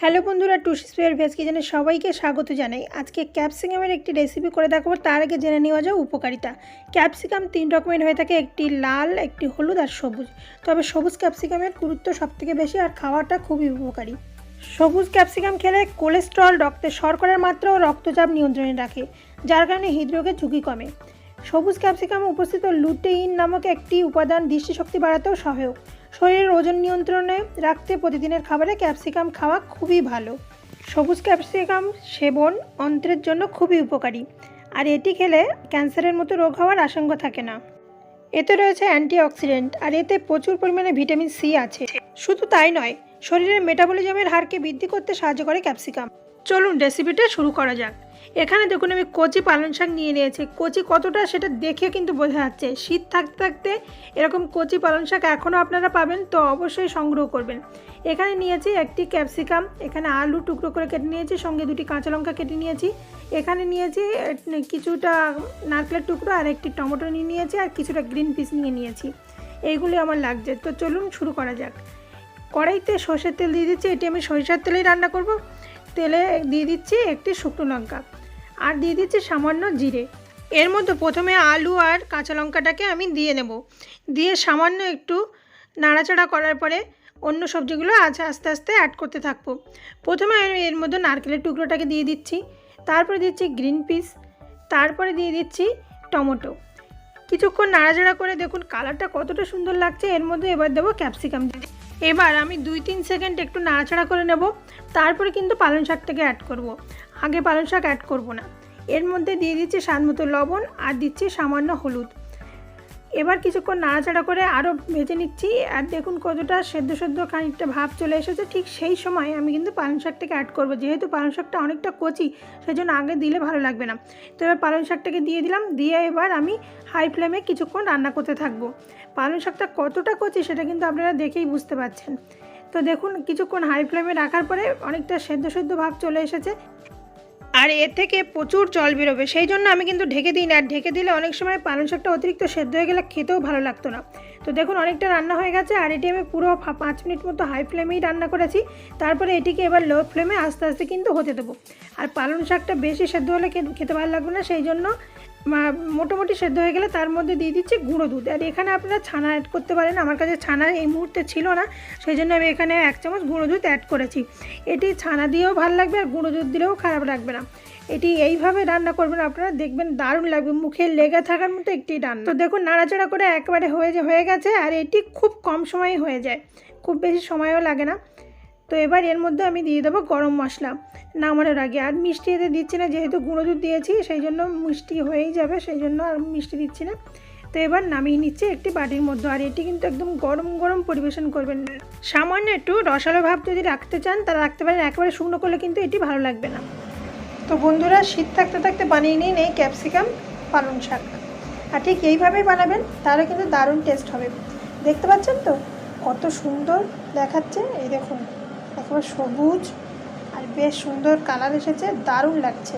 Hello বন্ধুরা, টুসি spare veg কিচেনে সবাইকে স্বাগত জানাই। আজকে ক্যাপসিকামের একটি রেসিপি করে দেখাবো, তার আগে জেনে নেওয়া যায় উপকারিতা। ক্যাপসিকাম তিন রকমের হয়ে থাকে, একটি লাল, একটি হলুদ আর সবুজ। তবে সবুজ ক্যাপসিকামের গুরুত্ব সবথেকে বেশি আর খাওয়াটা খুবই উপকারী। সবুজ ক্যাপসিকাম খেলে কোলেস্ট্রল রক্তে শর্করার মাত্রা ও রক্তচাপ নিয়ন্ত্রণে রাখে, যার কারণে হৃদরোগের ঝুঁকি কমে। সবুজ ক্যাপসিকামে উপস্থিত লুটেইন নামক একটি উপাদান দৃষ্টিশক্তি বাড়াতেও সহায়ক। শরীরের ওজন নিয়ন্ত্রণে রাখতে প্রতিদিনের খাবারে ক্যাপসিকাম খাওয়া খুবই ভালো। সবুজ ক্যাপসিকাম সেবন অন্ত্রের জন্য খুবই উপকারী। আর এটি খেলে ক্যান্সারের মতো রোগ হওয়ার আশঙ্কা থাকে না। এতে রয়েছে অ্যান্টিঅক্সিডেন্ট, আর এতে প্রচুর পরিমাণে ভিটামিন সি আছে। শুধু তাই নয়, শরীরের মেটাবলিজমের হারকে বৃদ্ধি করতে সাহায্য করে ক্যাপসিকাম। চলুন রেসিপিটা শুরু করা যাক। এখানে দেখুন আমি কচি পালং শাক নিয়ে নিয়েছি। কচি কতটা সেটা দেখে কিন্তু বোঝা যাচ্ছে। শীত থাকতে থাকতে এরকম কচি পালং শাক এখনও আপনারা পাবেন, তো অবশ্যই সংগ্রহ করবেন। এখানে নিয়েছি একটি ক্যাপসিকাম, এখানে আলু টুকরো করে কেটে নিয়েছি, সঙ্গে দুটি কাঁচা লঙ্কা কেটে নিয়েছি। এখানে নিয়েছি কিছুটা নারকেলের টুকরো আর একটি টমেটো নিয়ে নিয়েছি আর কিছুটা গ্রিন পিস নিয়ে নিয়েছি। এইগুলি আমার লাগছে। তো চলুন শুরু করা যাক। কড়াইতে সর্ষের তেল দিয়ে দিচ্ছি, এটি আমি সরিষার তেলেই রান্না করব। তেলে দিয়ে দিচ্ছি একটি শুকনো লঙ্কা। আর দিয়ে দিচ্ছি সামান্য জিরে। এর মধ্যে প্রথমে আলু আর কাঁচা লঙ্কাটাকে আমি দিয়ে নেব। দিয়ে সামান্য একটু নাড়াচাড়া করার পরে অন্য সবজিগুলো আজ আস্তে আস্তে অ্যাড করতে থাকব। প্রথমে আমি এর মধ্যে নারকেলের টুকরোটাকে দিয়ে দিচ্ছি। তারপরে দিচ্ছি গ্রিন পিস তারপরে দিয়ে দিচ্ছি টমেটো। কিছুক্ষণ নাড়াচাড়া করে দেখুন কালারটা কতটা সুন্দর লাগছে। এর মধ্যে এবার দেবো ক্যাপসিকাম এবার আমি দুই তিন সেকেন্ড একটু নাড়াচাড়া করে নেব, তারপরে কিন্তু পালং শাকটাকে অ্যাড করব। আগে পালং শাক অ্যাড করব না এর মধ্যে দিয়ে দিচ্ছি স্বাদ মতো লবণ আর দিচ্ছি সামান্য হলুদ এবার কিছুক্ষণ নাড়াচাড়া করে আরও ভেজে নিচ্ছি। আর দেখুন কতটা সেদ্ধ সেদ্ধ খানিকটা ভাব চলে এসেছে। ঠিক সেই সময় আমি কিন্তু পালং শাকটাকে অ্যাড করব। যেহেতু পালং শাকটা অনেকটা কচি সেই জন্য আগে দিলে ভালো লাগবে না। তো এবার পালং শাকটাকে দিয়ে দিলাম। দিয়ে এবার আমি হাই ফ্লেমে কিছুক্ষণ রান্না করতে থাকব। পালং শাকটা কতটা কচি সেটা কিন্তু আপনারা দেখেই বুঝতে পারছেন। তো দেখুন কিছুক্ষণ হাই ফ্লেমে রাখার পরে অনেকটা সেদ্ধ সেদ্ধ ভাব চলে এসেছে। আর এর থেকে প্রচুর জল বেরোবে। সেই জন্য আমি কিন্তু ঢেকে দিই না। আর ঢেকে দিলে অনেক সময় পালং শাকটা অতিরিক্ত সেদ্ধ হয়ে গেলে খেতেও ভালো লাগতো না। তো দেখুন, অনেকটা রান্না হয়ে গেছে। আর এটি আমি পুরো পাঁচ মিনিট মতো হাই ফ্লেমেই রান্না করেছি। তারপরে এটিকে এবার লো ফ্লেমে আস্তে আস্তে কিন্তু হতে দেবো। আর পালং শাকটা বেশি সেদ্ধ হলে খেতে ভালো লাগবে না। সেই জন্য মোটামুটি সেদ্ধ হয়ে গেলে তার মধ্যে দিয়ে দিচ্ছি গুঁড়ো দুধ। আর এখানে আপনারা ছানা অ্যাড করতে পারেন। আমার কাছে ছানা এই মুহূর্তে ছিল না, সেই জন্য আমি এখানে এক চামচ গুঁড়ো দুধ অ্যাড করেছি। এটি ছানা দিয়েও ভালো লাগবে আর গুঁড়ো দুধ দিলেও খারাপ লাগবে না। এটি এইভাবে রান্না করবেন, আপনারা দেখবেন দারুণ লাগবে। মুখে লেগে থাকার মতো একটি রান্না। তো দেখুন, নাড়াচাড়া করে একেবারে হয়ে হয়ে গেছে, আর এটি খুব কম সময়ে হয়ে যায়। খুব বেশি সময়ও লাগে না। তো এবার এর মধ্যে আমি দিয়ে দেবো গরম মশলা। নামানোর আগে, আর মিষ্টি এতে দিচ্ছি না, যেহেতু গুঁড়ো দুধ দিয়েছি, সেই জন্য মিষ্টি হয়েই যাবে, সেই জন্য আর মিষ্টি দিচ্ছি না। তো এবার নামিয়ে নিচ্ছে একটি বাটির মধ্যে, আর এটি কিন্তু একদম গরম গরম পরিবেশন করবেন সামান্য একটু রসালো ভাব যদি রাখতে চান তাহলে রাখতে পারেন, একেবারে শুকনো করলে কিন্তু এটি ভালো লাগবে না। তো বন্ধুরা, শীত থাকতে থাকতে বানিয়ে নিন এই ক্যাপসিকাম পালং শাক। আর ঠিক এইভাবেই বানাবেন তাহলে কিন্তু দারুণ টেস্ট হবে। দেখতে পাচ্ছেন তো? কত সুন্দর দেখাচ্ছে, এই দেখুন। একেবারে সবুজ আর বেশ সুন্দর কালার এসেছে, দারুণ লাগছে।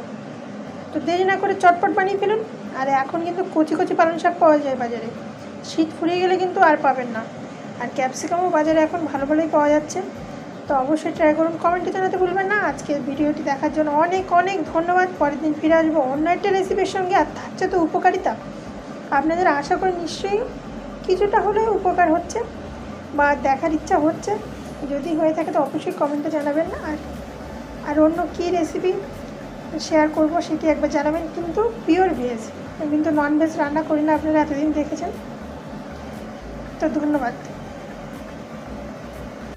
তো দেরি না করে চটপট বানিয়ে ফেলুন, আর এখন কিন্তু কচি কচি পালং শাক পাওয়া যায় বাজারে। শীত ফুরিয়ে গেলে কিন্তু আর পাবেন না। আর ক্যাপসিকামও বাজারে এখন ভালো ভালোই পাওয়া যাচ্ছে। তো অবশ্যই ট্রাই করুন কমেন্টে জানাতে ভুলবেন না। আজকের ভিডিওটি দেখার জন্য অনেক অনেক ধন্যবাদ। পরের দিন ফিরে আসব অন্য একটা রেসিপির সঙ্গে, আর থাকছে তো উপকারিতা। আপনাদের আশা করি নিশ্চয়ই কিছুটা হলেও উপকার হচ্ছে, বা দেখার ইচ্ছা হচ্ছে। যদি হয়ে থাকে তো অবশ্যই কমেন্টে জানাবেন না। আর আর অন্য কী রেসিপি শেয়ার করব সেটি একবার জানাবেন। কিন্তু পিওর ভেজ কিন্তু নন ভেজ রান্না করি না, আপনারা এতদিন দেখেছেন। তো ধন্যবাদ।